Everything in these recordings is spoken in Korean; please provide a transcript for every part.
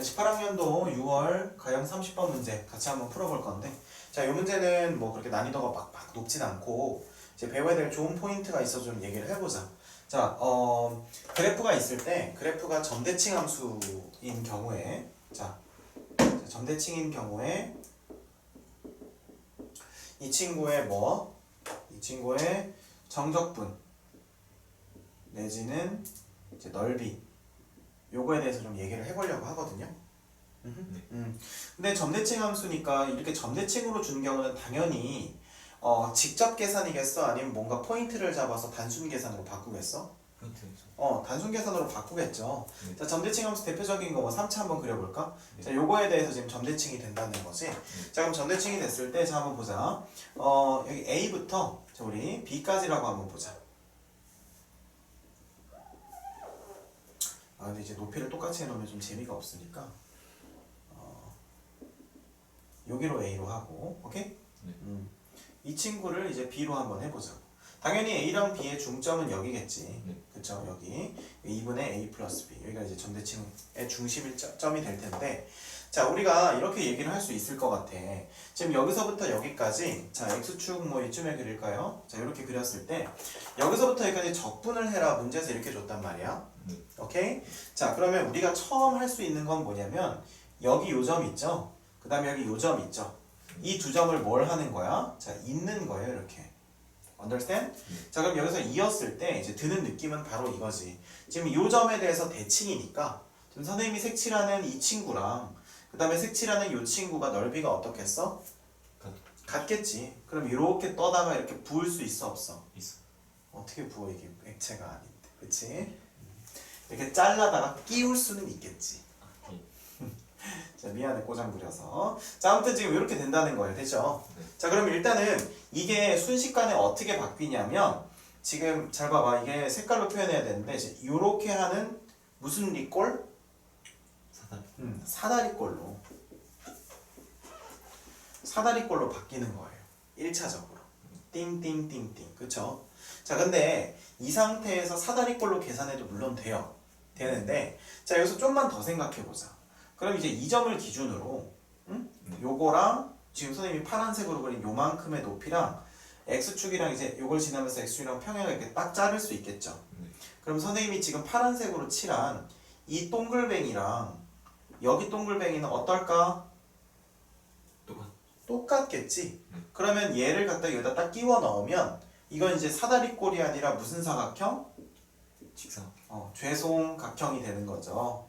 18학년도 6월 가형 30번 문제 같이 한번 풀어볼 건데 자, 이 문제는 뭐 그렇게 난이도가 막, 막 높진 않고 이제 배워야 될 좋은 포인트가 있어서 좀 얘기를 해보자. 자, 어, 그래프가 있을 때 그래프가 점대칭 함수인 경우에 자, 자, 점대칭인 경우에 이 친구의 뭐? 이 친구의 정적분 내지는 이제 넓이 요거에 대해서 좀 얘기를 해보려고 하거든요. 네. 음. 근데 점대칭 함수니까 이렇게 점대칭으로 주는 경우는 당연히 어, 직접 계산이겠어? 아니면 뭔가 포인트를 잡아서 단순 계산으로 바꾸겠어? 포인트에서 어, 단순 계산으로 바꾸겠죠. 네. 자, 점대칭 함수 대표적인 거 뭐 3차 한번 그려볼까? 네. 자, 요거에 대해서 지금 점대칭이 된다는 거지. 자, 그럼 점대칭이 됐을 때, 자, 한번 보자. 어, 여기 A부터, 자, 우리 B까지라고 한번 보자. 아, 근데 이제 높이를 똑같이 해놓으면 좀 재미가 없으니까, 어, 여기로 A로 하고, 오케이? 네. 음, 이 친구를 이제 B로 한번 해보자고. 당연히 A랑 B의 중점은 여기겠지. 네. 그쵸, 여기. 2분의 A 플러스 B. 여기가 이제 점대칭의 중심일 점- 점이 될 텐데, 자, 우리가 이렇게 얘기를 할 수 있을 것 같아. 지금 여기서부터 여기까지, 자, X축 뭐 이쯤에 그릴까요? 자, 이렇게 그렸을 때, 여기서부터 여기까지 적분을 해라 문제에서 이렇게 줬단 말이야. 네. 오케이? 자, 그러면 우리가 처음 할 수 있는 건 뭐냐면, 여기 요점 있죠? 그 다음에 여기 요점 있죠? 이 두 점을 뭘 하는 거야? 자, 잇는 거예요, 이렇게. understand? 네. 자, 그럼 여기서 이었을 때 이제 드는 느낌은 바로 이거지. 지금 요 점에 대해서 대칭이니까, 지금 선생님이 색칠하는 이 친구랑, 그 다음에 색칠하는 요 친구가 넓이가 어떻겠어? 같- 같겠지. 그럼 이렇게 떠다가 이렇게 부을 수 있어, 없어? 있어. 어떻게 부어 이게 액체가 아닌데, 그치? 이렇게 잘라다가 끼울 수는 있겠지. 자, 미안해 꼬장 부려서. 자, 아무튼 지금 이렇게 된다는 거예요, 됐죠? 네. 자, 그럼 일단은 이게 순식간에 어떻게 바뀌냐면 지금 잘 봐봐, 이게 색깔로 표현해야 되는데 이렇게 하는 무슨 리꼴? 사다리. 음, 사다리꼴로 사다리꼴로 바뀌는 거예요. 1차적으로. 띵띵띵띵. 그쵸? 자, 근데 이 상태에서 사다리꼴로 계산해도 물론 돼요. 되는데 자, 여기서 좀만 더 생각해 보자. 그럼 이제 이 점을 기준으로 응? 네. 요거랑 지금 선생님이 파란색으로 그린 요만큼의 높이랑 x축이랑 이제 요걸 지나면서 x축이랑 평행을 이렇게 딱 자를 수 있겠죠. 네. 그럼 선생님이 지금 파란색으로 칠한 이 동글뱅이랑 여기 동글뱅이는 어떨까? 똑같. 똑같겠지. 네. 그러면 얘를 갖다 여기다 딱 끼워 넣으면 이건 이제 사다리꼴이 아니라 무슨 사각형? 직사. 어, 죄송 각형이 되는 거죠.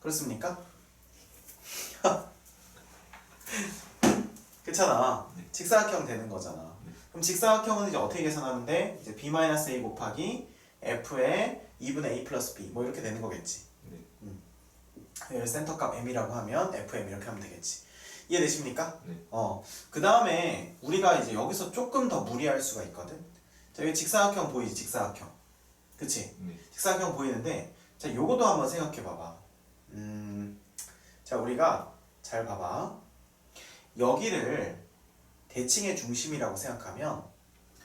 그렇습니까? 그렇잖아. 네. 직사각형 되는 거잖아. 네. 그럼 직사각형은 이제 어떻게 계산하는데 이제 b-a 곱하기 f의 2분의 a 플러스 b 뭐 이렇게 되는 거겠지. 네. 얘를 센터값 m이라고 하면 fm 이렇게 하면 되겠지. 이해되십니까? 네. 어. 그 다음에 우리가 이제 여기서 조금 더 무리할 수가 있거든. 자, 여기 직사각형 보이지? 직사각형. 그치? 네. 직사각형 보이는데 자 요거도 한번 생각해 봐봐 음, 자 우리가 잘 봐봐 여기를 대칭의 중심이라고 생각하면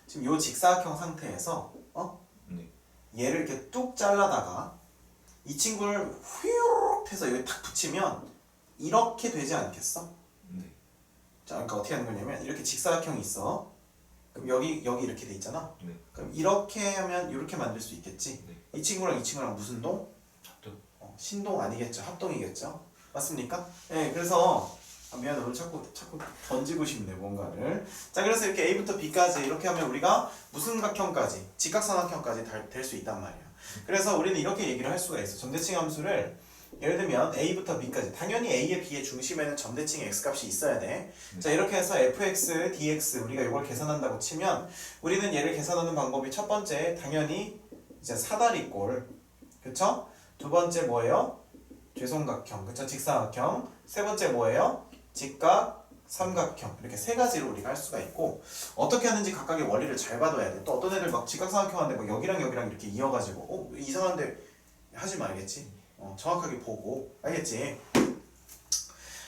지금 요 직사각형 상태에서 어 네. 얘를 이렇게 뚝 잘라다가 이 친구를 휘룩 해서 여기 탁 붙이면 이렇게 되지 않겠어? 네. 자 그러니까 어떻게 하는 거냐면 이렇게 직사각형이 있어 그럼 여기 여기 이렇게 돼 있잖아 네. 그럼 이렇게 하면 이렇게 만들 수 있겠지 네. 이 친구랑 이 친구랑 무슨 동? 합동. 어, 신동 아니겠죠? 합동이겠죠? 맞습니까? 네, 그래서 아, 미안해 오늘 자꾸 자꾸 던지고 싶네 뭔가를. 자, 그래서 이렇게 A부터 B까지 이렇게 하면 우리가 무슨 각형까지 직각삼각형까지 될 수 있단 말이야. 그래서 우리는 이렇게 얘기를 할 수가 있어. 점대칭 함수를 예를 들면 A부터 B까지 당연히 A의 B의 중심에는 점대칭의 x 값이 있어야 돼. 자 이렇게 해서 fx, dx 우리가 이걸 계산한다고 치면 우리는 얘를 계산하는 방법이 첫 번째 당연히 이제 사다리꼴, 그쵸? 두 번째 뭐예요? 죄송각형, 그쵸? 직사각형. 세 번째 뭐예요? 직각, 삼각형. 이렇게 세 가지로 우리가 할 수가 있고 어떻게 하는지 각각의 원리를 잘 봐둬야 돼. 또 어떤 애들 막 직각 삼각형 하는데 뭐 여기랑 여기랑 이렇게 이어가지고 어 이상한데 하지 말겠지. 어, 정확하게 보고 알겠지?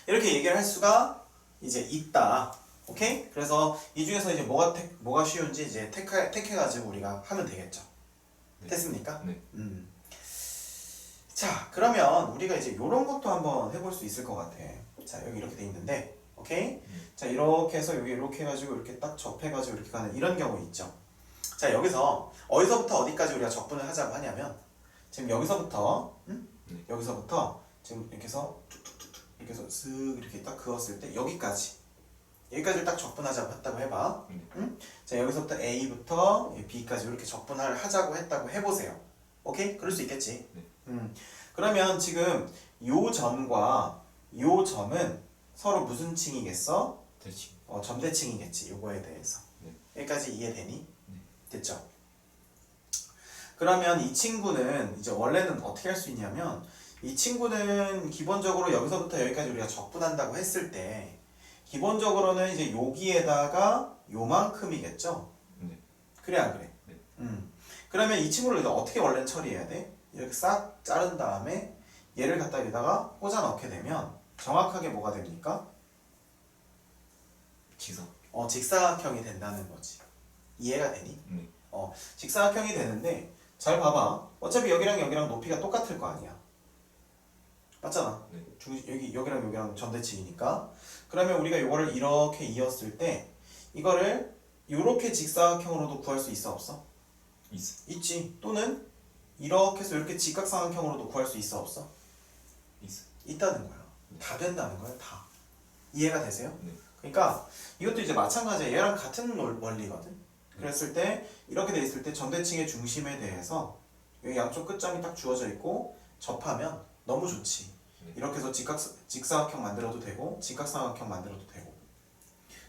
이렇게 얘기를 할 수가 이제 있다. 오케이? 그래서 이 중에서 이제 뭐가 택, 뭐가 쉬운지 이제 택해, 택해가지고 우리가 하면 되겠죠. 네. 됐습니까? 네. 음. 자, 그러면 우리가 이제 이런 것도 한번 해볼 수 있을 것 같아. 자, 여기 이렇게 돼 있는데, 오케이? 자, 이렇게 해서 여기 이렇게 해가지고 이렇게 딱 접해가지고 이렇게 가는 이런 경우 있죠. 자, 여기서 어디서부터 어디까지 우리가 적분을 하자고 하냐면, 지금 여기서부터, 응? 네. 여기서부터 지금 이렇게 해서 툭툭툭툭 이렇게 해서 쓱 이렇게 딱 그었을 때 여기까지 여기까지를 딱 적분하자고 했다고 해봐. 네. 응? 자, 여기서부터 A부터 B까지 이렇게 적분을 하자고 했다고 해보세요. 오케이? 그럴 수 있겠지. 네. 음. 그러면 지금 요 점과 요 점은 서로 무슨 층이겠어? 대칭. 어, 점대칭이겠지. 요거에 대해서. 네. 여기까지 이해되니? 네. 됐죠? 그러면 이 친구는 이제 원래는 어떻게 할 수 있냐면 이 친구는 기본적으로 여기서부터 여기까지 우리가 적분한다고 했을 때 기본적으로는 이제 여기에다가 요만큼이겠죠? 네. 그래 안 그래? 네. 음. 그러면 이 친구를 이제 어떻게 원래는 처리해야 돼? 이렇게 싹 자른 다음에 얘를 갖다 여기다가 꽂아 넣게 되면 정확하게 뭐가 됩니까? 직선. 어, 직사각형이 된다는 거지. 이해가 되니? 네. 어, 직사각형이 되는데 잘 봐봐. 어차피 여기랑 여기랑 높이가 똑같을 거 아니야. 맞잖아. 네. 중, 여기 여기랑 여기랑 전대칭이니까. 그러면 우리가 이거를 이렇게 이었을 때 이거를 이렇게 직사각형으로도 구할 수 있어 없어? 있어. 있지. 또는 이렇게 해서 이렇게 직각삼각형으로도 구할 수 있어 없어? 있어. 있다는 거야. 다 된다는 거야. 다. 이해가 되세요? 네. 그러니까 이것도 이제 마찬가지야. 얘랑 같은 원- 원리거든. 그랬을 때 이렇게 돼 있을 때 전대칭의 중심에 대해서 여기 양쪽 끝점이 딱 주어져 있고 접하면 너무 좋지. 네. 이렇게 해서 직각 직사각형 만들어도 되고 직각삼각형 만들어도 되고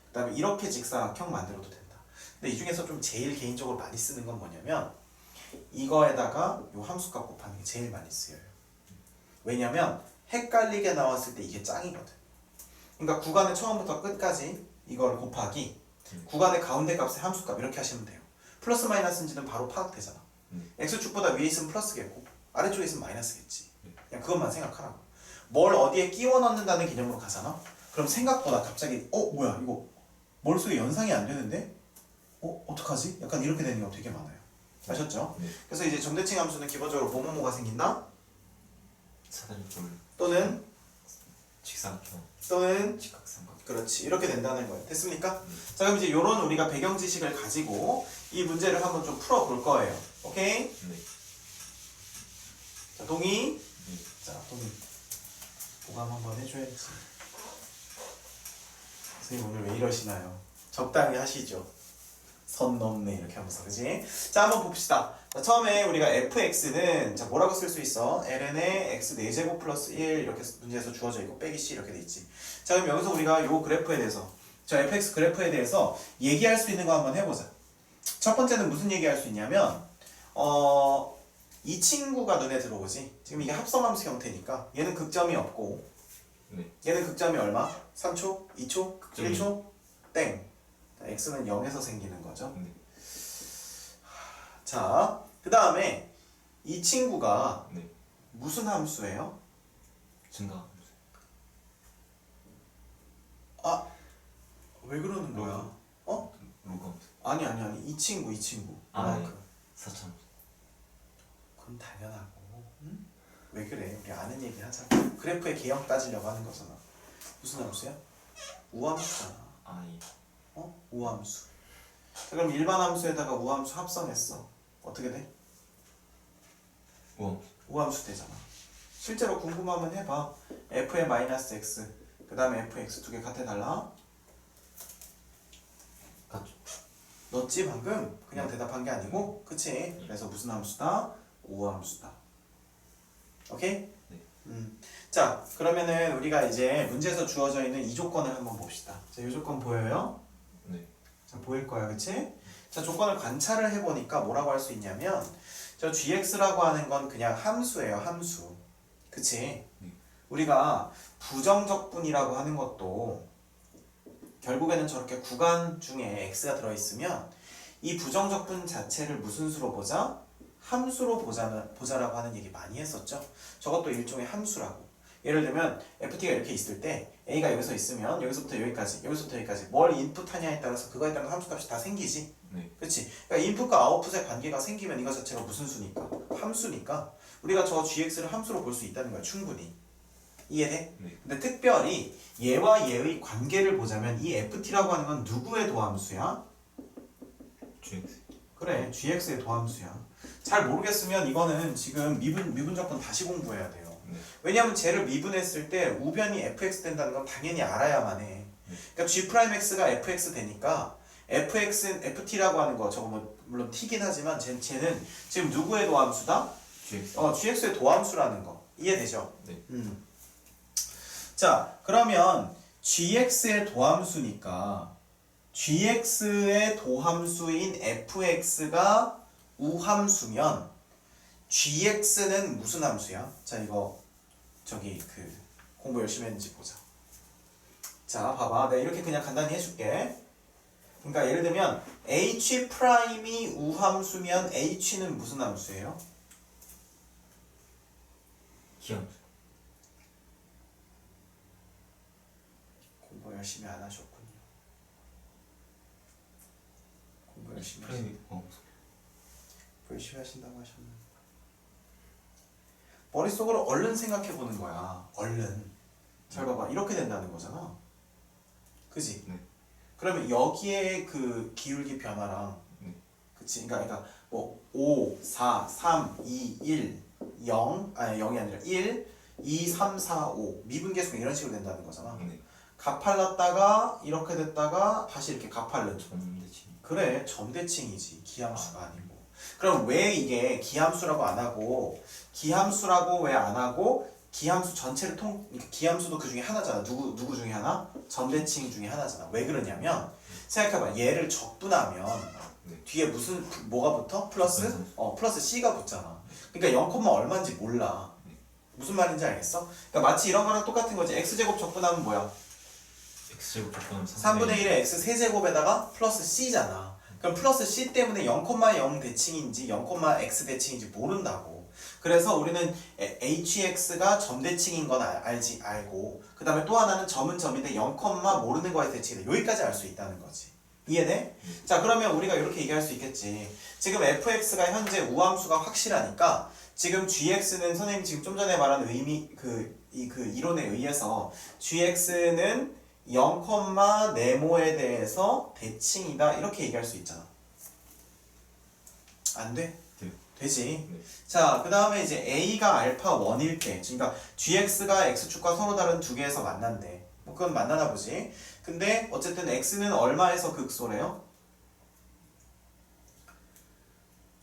그다음에 이렇게 직사각형 만들어도 된다. 근데 이 중에서 좀 제일 개인적으로 많이 쓰는 건 뭐냐면 이거에다가 요 함수값 곱하는 게 제일 많이 쓰여요. 왜냐면 헷갈리게 나왔을 때 이게 짱이거든. 그러니까 구간의 처음부터 끝까지 이걸 곱하기 음. 구간의 가운데 값의 함수값 이렇게 하시면 돼요. 플러스 마이너스인지는 바로 파악되잖아. 음. x축보다 위에 있으면 플러스겠고 아래쪽에 있으면 마이너스겠지. 네. 그냥 그것만 생각하라고. 뭘 어디에 끼워 넣는다는 개념으로 가잖아. 그럼 생각보다 갑자기 어 뭐야 이거 머릿속에 연상이 안 되는데 어 어떡하지? 약간 이렇게 되는 경우 되게 많아요. 아셨죠? 네. 그래서 이제 점대칭 함수는 기본적으로 뭐뭐뭐가 생긴다 사다리꼴. 또는 직사각형. 또는 직각삼각. 그렇지 이렇게 된다는 거예요. 됐습니까? 네. 자 그럼 이제 이런 우리가 배경 지식을 가지고 이 문제를 한번 좀 풀어 볼 거예요. 오케이? 네. 자 동의. 네. 자 동의. 보강 한번 해줘야지. 선생님 오늘 왜 이러시나요? 적당히 하시죠. 선 넘네 이렇게 하면서 그지? 자 한번 봅시다. 자, 처음에 우리가 fx는 자 뭐라고 쓸 수 있어? ln의 x 4제곱 플러스 1 이렇게 문제에서 주어져 있고 빼기 c 이렇게 돼 있지. 자 그럼 여기서 우리가 요 그래프에 대해서 저 fx 그래프에 대해서 얘기할 수 있는 거 한번 해보자. 첫 번째는 무슨 얘기할 수 있냐면 어. 이 친구가 눈에 들어오지. 지금 이게 합성함수 형태니까 얘는 극점이 없고 네. 얘는 극점이 얼마? 3초? 2초? 극점이 1초? 땡. 자, x는 0에서 생기는 거죠. 네. 자, 그 다음에 이 친구가 네. 무슨 함수예요? 증가. 아, 왜 그러는 거야? 어? 로그. 아니 아니 아니 이 친구 이 친구. 아, 그만큼. 사천. 그건 당연하고. 응? 왜 그래? 우리 아는 얘기 하자. 그래프의 개형 따지려고 하는 거잖아. 무슨 함수야? 우함수잖아. 아이. 어? 우함수. 자, 그럼 일반 함수에다가 우함수 합성했어. 어떻게 돼? 우와. 우함수 되잖아. 실제로 궁금하면 해봐. f의 마이너스 x, 그 다음에 fx 두 개 같아 달라? 같죠. 넣었지 방금? 그냥 대답한 게 아니고, 그치? 그래서 무슨 함수다? 우함수다. 오케이? 네. 음. 자, 그러면은 우리가 이제 문제에서 주어져 있는 이 조건을 한번 봅시다. 자, 이 조건 보여요? 네. 자, 보일 거야, 그치? 자, 조건을 관찰을 해보니까 뭐라고 할 수 있냐면, 저 gx라고 하는 건 그냥 함수예요, 함수. 그치? 네. 우리가 부정적분이라고 하는 것도 결국에는 저렇게 구간 중에 x가 들어있으면 이 부정적분 자체를 무슨 수로 보자? 함수로 보자는, 보자라고 하는 얘기 많이 했었죠? 저것도 일종의 함수라고. 예를 들면 ft가 이렇게 있을 때 a가 여기서 있으면 여기서부터 여기까지 여기서부터 여기까지 뭘 인풋하냐에 따라서 그거에 따른 함수값이 다 생기지 네. 그치? 그러니까 인풋과 아웃풋의 관계가 생기면 이거 자체가 무슨 수니까? 함수니까 우리가 저 gx를 함수로 볼 수 있다는 거야 충분히 이해돼? 네. 근데 특별히 얘와 얘의 관계를 보자면 이 ft라고 하는 건 누구의 도함수야? GX. 그래 gx의 도함수야 잘 모르겠으면 이거는 지금 미분 미분적분 다시 공부해야 돼요 네. 왜냐하면 쟤를 미분했을 때 우변이 fx 된다는 건 당연히 알아야만 해 그러니까 g'x가 fx 되니까 fx ft라고 하는 거 저거 뭐 물론 t긴 하지만 쟤, 쟤는 지금 누구의 도함수다? GX. 어 gx의 도함수라는 거 이해되죠? 네. 음. 자 그러면 gx의 도함수니까 gx의 도함수인 fx가 우함수면 gx는 무슨 함수야? 자 이거 저기 그 공부 열심히 했는지 보자. 자 봐봐 내가 이렇게 그냥 간단히 해줄게. 그러니까 예를 들면 h 프라임이 우함수면 h는 무슨 함수예요? 기함. 공부 열심히 안 하셨군요. 공부 열심히 하시, 프레임이 어. 공부 열심히 하신다고 하셨는데 머릿속으로 얼른 생각해 보는 거야. 얼른. 잘 봐봐. 이렇게 된다는 거잖아. 그지? 네. 그러면 여기에 그 기울기 변화랑 네. 그치? 그러니까, 그러니까 뭐 5, 4, 3, 2, 1, 0 아니 0이 아니라 1, 2, 3, 4, 5 미분계수가 이런 식으로 된다는 거잖아. 네. 가팔랐다가 이렇게 됐다가 다시 이렇게 가팔른 전대칭. 그래 점대칭이지 기함수가 아니고 그럼 왜 이게 기함수라고 안 하고 기함수라고 왜 안 하고 기함수 전체를 통 그러니까 기함수도 그 중에 하나잖아. 누구 누구 중에 하나? 점대칭 중에 하나잖아. 왜 그러냐면 생각해봐. 얘를 적분하면 네. 뒤에 무슨 뭐가 붙어? 플러스? 플러스. 어 플러스 c가 붙잖아. 그러니까 0, 얼마인지 몰라. 무슨 말인지 알겠어? 그러니까 마치 이런 거랑 똑같은 거지. X 제곱 적분하면 뭐야? X제곱 적분하면 3분의 1의 x 세 제곱에다가 플러스 c잖아. 그럼 플러스 c 때문에 0,0 대칭인지 0,x 대칭인지 모른다고. 그래서 우리는 에- hx가 점 대칭인 건 알- 알지 알고 그 다음에 또 하나는 점은 점인데 0, 모르는 거에 대칭이다. 여기까지 알 수 있다는 거지. 이해돼? 자 그러면 우리가 이렇게 얘기할 수 있겠지. 지금 fx가 현재 우함수가 확실하니까 지금 gx는 선생님 지금 좀 전에 말한 의미 그 이 그 이론에 의해서 gx는 0, 네모에 대해서 대칭이다 이렇게 얘기할 수 있잖아. 안 돼? 네. 되지. 네. 자, 그 다음에 이제 a가 알파 1일 때, 그러니까 gx가 x축과 서로 다른 두 개에서 만난대. 뭐 그건 만나나 보지. 근데 어쨌든 x는 얼마에서 극소래요?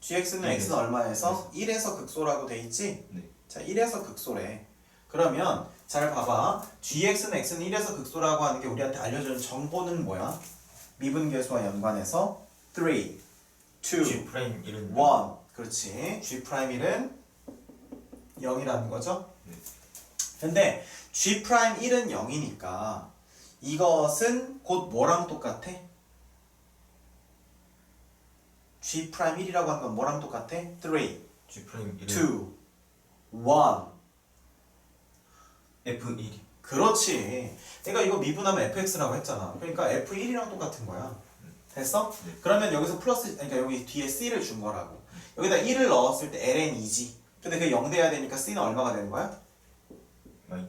gx는 네. x는 얼마에서 1에서 극소라고 돼 있지? 네. 자, 1에서 극소래. 그러면 잘 봐봐. gx는 x는 1에서 극소라고 하는 게 우리한테 알려주는 정보는 뭐야? 미분계수와 연관해서 3, 2, G 프라임 1은 1 그렇지 G 프라임 1은 0이라는 거죠 네. 근데 G 프라임 1은 0이니까 이것은 곧 뭐랑 똑같아? G 프라임 1이라고 하는 건 뭐랑 똑같아? 3, 2, G 프라임 1은 1 F1이. 그렇지 내가 이거 미분하면 fx라고 했잖아 그러니까 f1이랑 똑같은 거야 됐어? 네. 그러면 여기서 플러스 그러니까 여기 뒤에 c를 준 거라고 여기다 1을 넣었을 때 ln이지 근데 그게 0 돼야 되니까 c는 얼마가 되는 거야? 마이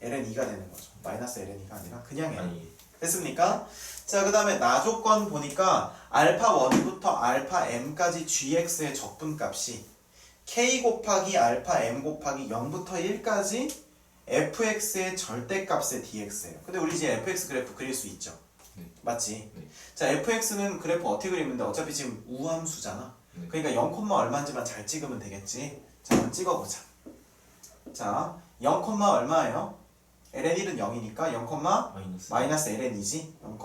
1. ln 2가 되는 거죠 마이너스 ln 2가 아니라 그냥 l 아니 됐습니까? 자 그 다음에 나 조건 보니까 알파 1부터 알파 m까지 gx의 적분값이 k 곱하기 알파 m 곱하기 0부터 1까지 fx의 절대값의 dx예요 근데 우리 이제 fx 그래프 그릴 수 있죠 네. 맞지? 네. 자 fx는 그래프 어떻게 그리는데 어차피 지금 우함수잖아 네. 그러니까 0, 얼마인지만 잘 찍으면 되겠지 자 한번 찍어보자 자 0, 얼마예요? ln1은 0이니까 0, 마이너스. 마이너스 ln이지 0,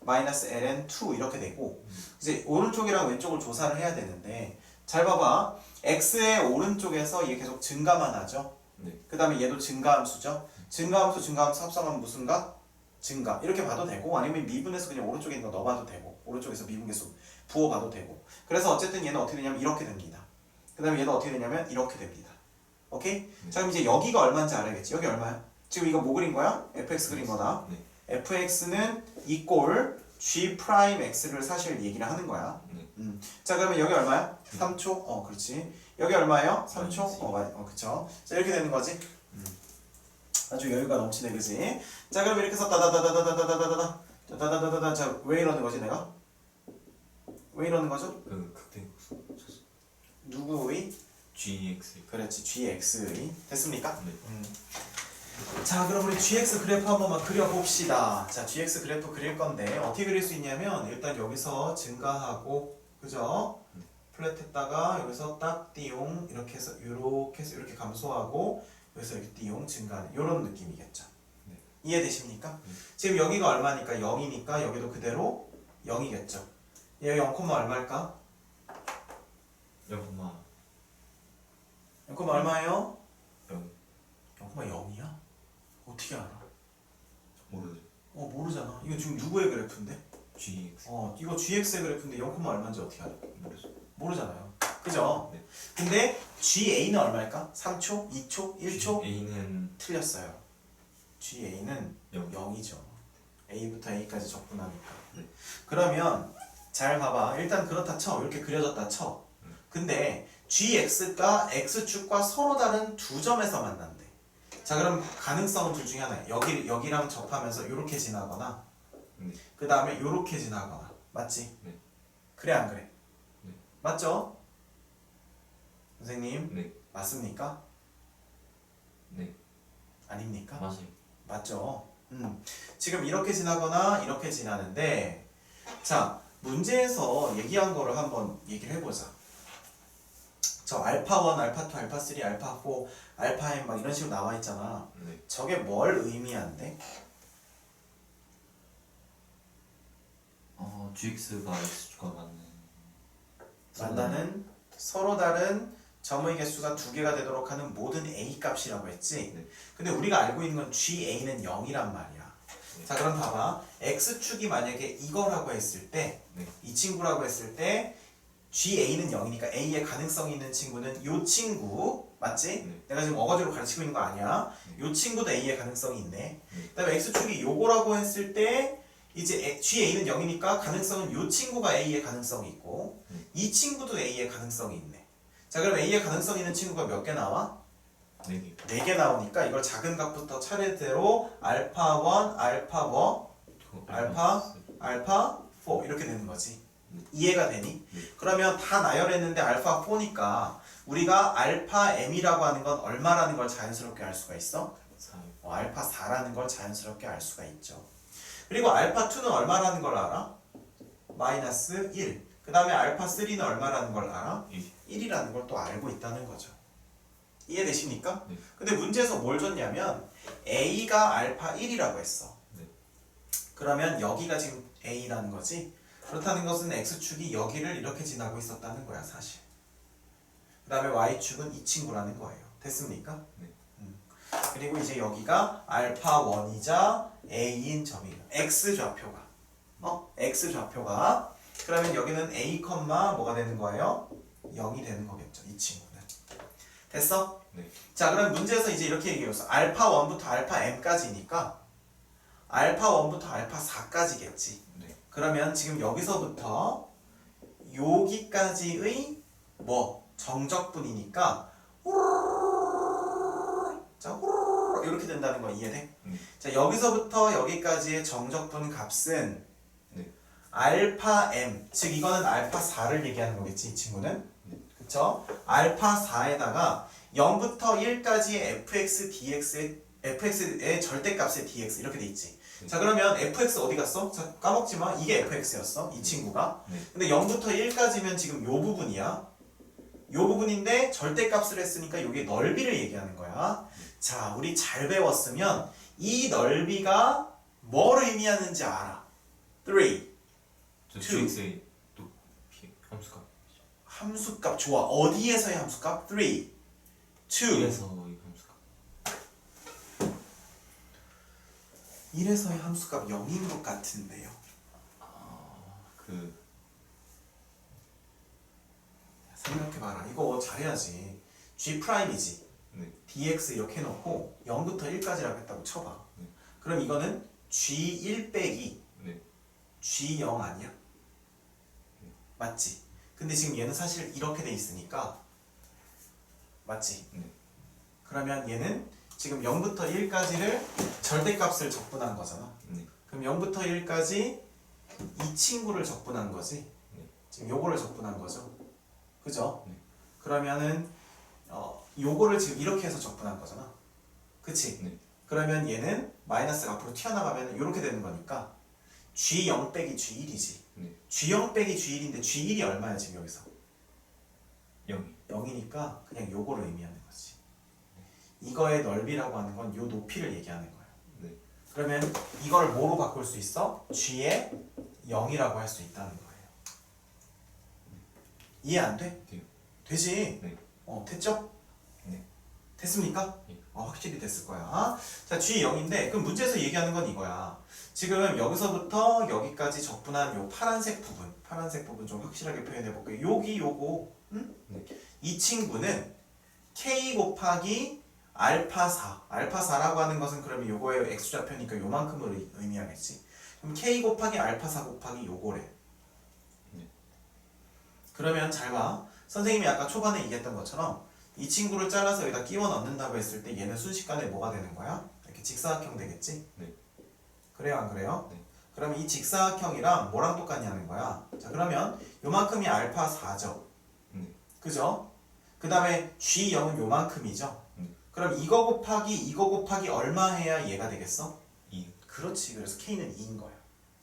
마이너스 ln2 이렇게 되고 이제 오른쪽이랑 왼쪽을 조사를 해야 되는데 잘 봐봐 x의 오른쪽에서 이게 계속 증가만 하죠 네. 그 다음에 얘도 증가함수죠 증가함수 증가함수 합성하면 무슨 가? 증가 이렇게 봐도 되고 아니면 미분해서 그냥 오른쪽에 있는 거 넣어봐도 되고 오른쪽에서 미분계수 부어봐도 되고 그래서 어쨌든 얘는 어떻게 되냐면 이렇게 됩니다 그 다음에 얘는 어떻게 되냐면 이렇게 됩니다 오케이? 자 그럼 이제 여기가 얼마인지 알아야겠지 여기 얼마야? 지금 이거 뭐 그린 거야? fx 그린 거다 네. fx는 이꼴 g 프라임 x를 사실 얘기를 하는 거야 네. 음. 자 그러면 여기 얼마야? 3초? 어 그렇지 여기 얼마예요? 3초? 마이너스 어, 맞- 어 그쵸 자 이렇게 되는 거지 음. 아주 여유가 넘치네 그지 자 그럼 이렇게 해서 다다다다다다다다다다 다다다다다다 자왜 이러는 거지 내가? 왜 이러는 거죠? 그 극대국수. 누구의? GX. 그렇지 gx의 됐습니까? 네. 음. 자 그럼 우리 gx 그래프 한 번만 그려봅시다 자 gx 그래프 그릴 건데 어떻게 그릴 수 있냐면 일단 여기서 증가하고 그죠? 플랫 했다가 여기서 딱 띠용 이렇게 해서 이렇게 해서 이렇게 감소하고 여기서 이렇게 띠용 증가하는 이런 느낌이겠죠 네. 이해되십니까? 네. 지금 여기가 얼마니까 0이니까 여기도 그대로 0이겠죠 얘 0, 얼마일까? 0, 0, 얼마예요? 0. 0,0이야? 어떻게 알아? 모르죠. 어 모르잖아. 이거 지금 누구의 그래프인데? GX. 어 이거 gx의 그래프인데 0, 얼마인지 어떻게 알아? 모르죠. 모르잖아요. 그죠? 네. 근데 ga는 얼마일까? 3초, 2초, 1초? A는 틀렸어요. ga는 0. 0이죠. a부터 a까지 적분하니까. 네. 그러면 잘 봐봐. 일단 그렇다 쳐. 이렇게 그려졌다 쳐. 근데 gx가 x축과 서로 다른 두 점에서 만난대. 자 그럼 가능성은 둘 중에 하나야. 여기 여기랑 접하면서 이렇게 지나거나, 네. 그 다음에 이렇게 지나거나, 맞지? 네. 그래 안 그래? 네. 맞죠? 선생님 네. 맞습니까? 네. 아닙니까? 맞아요. 맞죠? 음. 지금 이렇게 지나거나 이렇게 지나는데 자 문제에서 얘기한 거를 한번 얘기를 해보자. 저 알파 1, 알파 2, 알파 3, 알파 4, 알파 m 막 이런 식으로 나와 있잖아. 네. 저게 뭘 의미한대? 어, GX가 X축과 맞는 만나는 서로 다른 점의 개수가 두 개가 되도록 하는 모든 a 값이라고 했지. 네. 근데 우리가 알고 있는 건 GA는 0이란 말이야. 네. 자 그럼 봐봐. x축이 만약에 이거라고 했을 때, 네. 이 친구라고 했을 때 GA는 0이니까 A의 가능성이 있는 친구는 요 친구 맞지? 네. 내가 지금 어거지로 가르치고 있는 거 아니야? 네. 요 친구도 A의 가능성이 있네. 네. 그 다음에 x축이 요거라고 했을 때 이제 에- GA는 0이니까 가능성은 요 친구가 A의 가능성이 있고 네. 이 친구도 A의 가능성이 있네. 자 그럼 A의 가능성 있는 친구가 몇 개 나와? 4개. 4개 나오니까 이걸 작은 값부터 차례대로 알파 1, 알파 뭐? 알파? 알파 4 이렇게 되는 거지. 네. 이해가 되니? 네. 그러면 다 나열했는데 알파 4니까 우리가 알파 m이라고 하는 건 얼마라는 걸 자연스럽게 알 수가 있어? 4. 어, 알파 4라는 걸 자연스럽게 알 수가 있죠. 그리고 알파 2는 얼마라는 걸 알아? 마이너스 1. 그 다음에 알파 3는 얼마라는 걸 알아? 1. 1이라는 걸 또 알고 있다는 거죠. 이해되십니까? 네. 근데 문제에서 뭘 줬냐면 A가 알파 1이라고 했어. 네. 그러면 여기가 지금 A라는 거지. 그렇다는 것은 X축이 여기를 이렇게 지나고 있었다는 거야, 사실. 그 다음에 Y축은 이 친구라는 거예요. 됐습니까? 네. 음. 그리고 이제 여기가 알파 1이자 A인 점이에요. X 좌표가. 어? X 좌표가. 그러면 여기는 A, 뭐가 되는 거예요? 0이 되는 거겠죠. 이 친구는. 됐어? 네. 자 그럼 문제에서 이제 이렇게 얘기해서 알파 1부터 알파 m까지니까 알파 1부터 알파 4까지겠지. 네. 그러면 지금 여기서부터 여기까지의 뭐 정적분이니까 자 이렇게 된다는 거 이해돼? 네. 자 여기서부터 여기까지의 정적분 값은 네. 알파 m 즉 이거는 알파 4를 얘기하는 거겠지 이 친구는 그쵸? 알파 4에다가 0부터 1까지의 fx, dx의 fx의 절대값의 dx 이렇게 돼 있지. 음. 자 그러면 fx 어디 갔어? 자 까먹지 마. 이게 fx였어. 이 친구가. 음. 근데 0부터 1까지면 지금 요 부분이야. 요 부분인데 절대값을 했으니까 요게 넓이를 얘기하는 거야. 자 우리 잘 배웠으면 이 넓이가 뭘 의미하는지 알아. 3, 2, 함수값 좋아 어디에서의 함수값? 3 2 1에서의 함수가 1에서의 함수값 0인 것 같은데요 그 생각해봐라 이거 잘해야지 G 프라임이지 네. dx 이렇게 해놓고 0부터 1까지라고 했다고 쳐봐 네. 그럼 이거는 G1 빼기 네. G0 아니야? 맞지? 근데 지금 얘는 사실 이렇게 돼 있으니까 맞지? 네. 그러면 얘는 지금 0부터 1까지를 절대값을 적분한 거잖아. 네. 그럼 0부터 1까지 이 친구를 적분한 거지. 네. 지금 요거를 적분한 거죠. 그죠? 네. 그러면은 어 요거를 지금 이렇게 해서 적분한 거잖아. 그치? 네. 그러면 얘는 마이너스가 앞으로 튀어나가면 이렇게 되는 거니까 G0 빼기 G1이지. 네. G0 빼기 G1인데 G1이 얼마야 지금 여기서? 0이 0이니까 그냥 요거를 의미하는 거지. 이거의 넓이라고 하는 건 요 높이를 얘기하는 거야. 네. 그러면 이걸 뭐로 바꿀 수 있어? G의 0이라고 할 수 있다는 거예요. 이해 안 돼? 돼요. 되지? 네. 어, 됐죠? 네. 됐습니까? 예. 어, 확실히 됐을 거야. 자, G 0인데 그럼 문제에서 얘기하는 건 이거야. 지금 여기서부터 여기까지 적분한 요 파란색 부분, 파란색 부분 좀 확실하게 표현해 볼게요. 여기 요거, 응? 네. 이 친구는 k 곱하기 알파 4. 알파 4라고 하는 것은 그러면 요거의 x좌표니까 요만큼을 의- 의미하겠지. 그럼 k 곱하기 알파 4 곱하기 요거래. 네. 그러면 잘 봐. 선생님이 아까 초반에 얘기했던 것처럼 이 친구를 잘라서 여기다 끼워 넣는다고 했을 때 얘는 순식간에 뭐가 되는 거야? 이렇게 직사각형 되겠지? 네. 그래요 안 그래요? 네. 그럼 이 직사각형이랑 뭐랑 똑같냐는 거야. 자 그러면 요만큼이 알파 4죠. 네. 그죠? 그 다음에 G0은 요만큼이죠. 네. 그럼 이거 곱하기 이거 곱하기 얼마 해야 얘가 되겠어? 2 그렇지. 그래서 K는 2인 거야.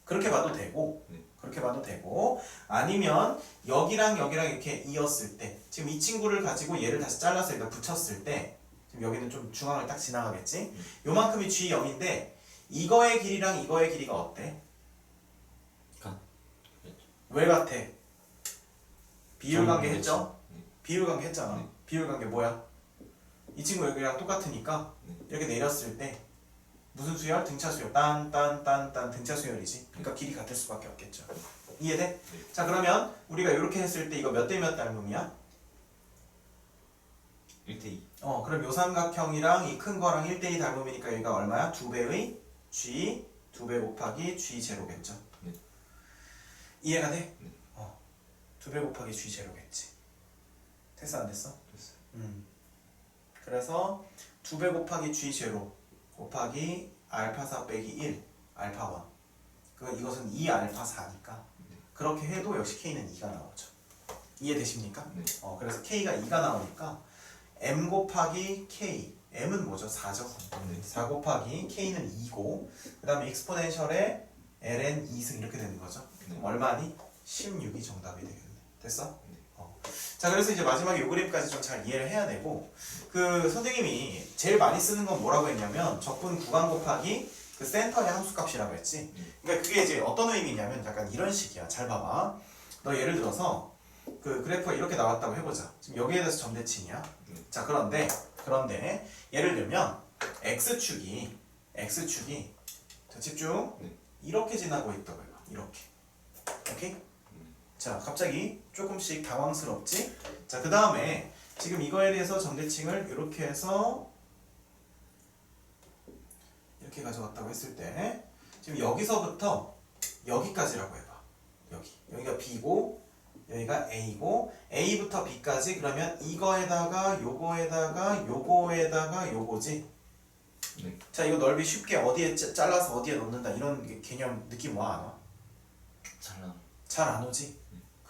그렇게 봐도 되고, 네. 그렇게 봐도 되고, 아니면 여기랑 여기랑 이렇게 이었을 때, 지금 이 친구를 가지고 얘를 다시 잘라서 여기다 붙였을 때, 지금 여기는 좀 중앙을 딱 지나가겠지? 요만큼이 G0인데, 이거의 길이랑 이거의 길이가 어때? 같- 왜 같아? 비율 관계 좀 했죠? 네. 비율 관계 했잖아. 네. 비율 관계 뭐야? 이 친구 여기랑 똑같으니까 네. 이렇게 내렸을 때 무슨 수열? 등차 수열. 딴, 딴, 딴, 딴 등차 수열이지. 그러니까 길이 같을 수밖에 없겠죠. 이해돼? 네. 자 그러면 우리가 이렇게 했을 때 이거 몇 대 몇 닮음이야? 1대2 어 그럼 요 삼각형이랑 이 큰 거랑 1대2 닮음이니까 여기가 얼마야? 두 배의 g 두배 곱하기 g 제로겠죠. 네. 이해가 돼? 네. 어. 두배 곱하기 g 제로겠지. 됐어 안 됐어? 됐어요 음. 그래서 두배 곱하기 g 제로 곱하기 알파 4 빼기 1 알파 1. 그 이것은 2 알파 4니까 네. 그렇게 해도 역시 k는 2가 나오죠. 이해되십니까? 네. 어 그래서 k가 2가 나오니까 m 곱하기 k m은 뭐죠? 4죠. 네. 4 곱하기 k는 2고 그 다음에 익스포넨셜에 ln 2승 이렇게 되는 거죠. 네. 얼마니? 16이 정답이 되겠네. 됐어? 자 그래서 이제 마지막에 요 그래프까지 좀 잘 이해를 해야 되고 그 선생님이 제일 많이 쓰는 건 뭐라고 했냐면 적분 구간 곱하기 그 센터의 함수값이라고 했지. 네. 그러니까 그게 이제 어떤 의미냐면 약간 이런 식이야. 잘 봐봐. 너 예를 들어서 그 그래프가 이렇게 나왔다고 해보자. 지금 여기에 대해서 점대칭이야. 네. 자 그런데 그런데 예를 들면 x축이 x축이 자 집중 네. 이렇게 지나고 있다고 해봐. 이렇게. 오케이? 자 갑자기 조금씩 당황스럽지? 자 그 다음에 지금 이거에 대해서 점대칭을 이렇게 해서 이렇게 가져왔다고 했을 때 지금 여기서부터 여기까지라고 해봐 여기 여기가 B고 여기가 A고 A부터 B까지 그러면 이거에다가 요거에다가 요거에다가 요거지 네. 자 이거 넓이 쉽게 어디에 짜- 잘라서 어디에 넣는다 이런 게- 개념 느낌 와 안 와? 잘나 잘 안 오지?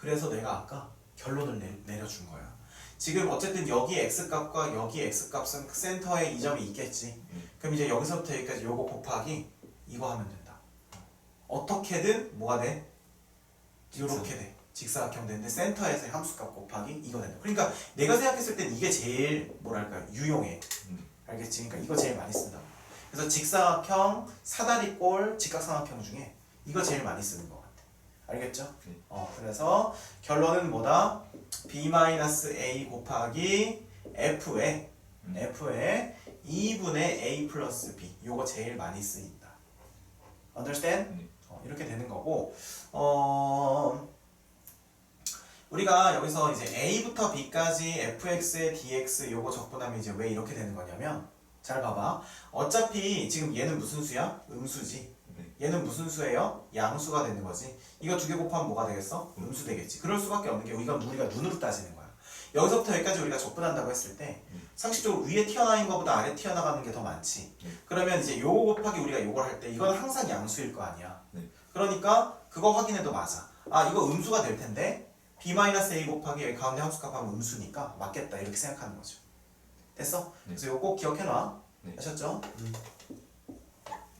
그래서 내가 아까 결론을 내, 내려준 거야. 지금 어쨌든 여기 x값과 여기 x값은 그 센터에 이 점이 있겠지. 음. 그럼 이제 여기서부터 여기까지 요거 곱하기 이거 하면 된다. 어떻게든 뭐가 돼? 요렇게 돼. 직사각형 되는데 센터에서의 함수값 곱하기 이거 된다. 그러니까 내가 생각했을 땐 이게 제일 뭐랄까 유용해. 음. 알겠지? 그러니까 이거 제일 많이 쓴다. 그래서 직사각형, 사다리꼴, 직각삼각형 중에 이거 제일 많이 쓰는 것 같아. 알겠죠? 네. 어, 그래서 결론은 뭐다? b-a 곱하기 f에 음. f에 2분의 a 플러스 b 요거 제일 많이 쓰인다. understand? 네. 어, 이렇게 되는 거고 어 우리가 여기서 이제 a부터 b까지 fx의 dx 요거 적분하면 이제 왜 이렇게 되는 거냐면 잘 봐봐 어차피 지금 얘는 무슨 수야? 음수지 네. 얘는 무슨 수예요? 양수가 되는 거지 이거 두 개 곱하면 뭐가 되겠어? 음수 되겠지 그럴 수밖에 없는 게 우리가 우리가 눈으로 따지는 거야 여기서부터 여기까지 우리가 접근한다고 했을 때 상식적으로 위에 튀어나온 것보다 아래 튀어나가는 게 더 많지. 네. 그러면 이제 요거 곱하기 우리가 요걸 할 때 이건 항상 양수일 거 아니야. 네. 그러니까 그거 확인해도 맞아. 아 이거 음수가 될 텐데 b-a 곱하기 여기 가운데 함수값하면 음수니까 맞겠다 이렇게 생각하는 거죠. 됐어? 네. 그래서 이거 꼭 기억해놔. 네. 아셨죠?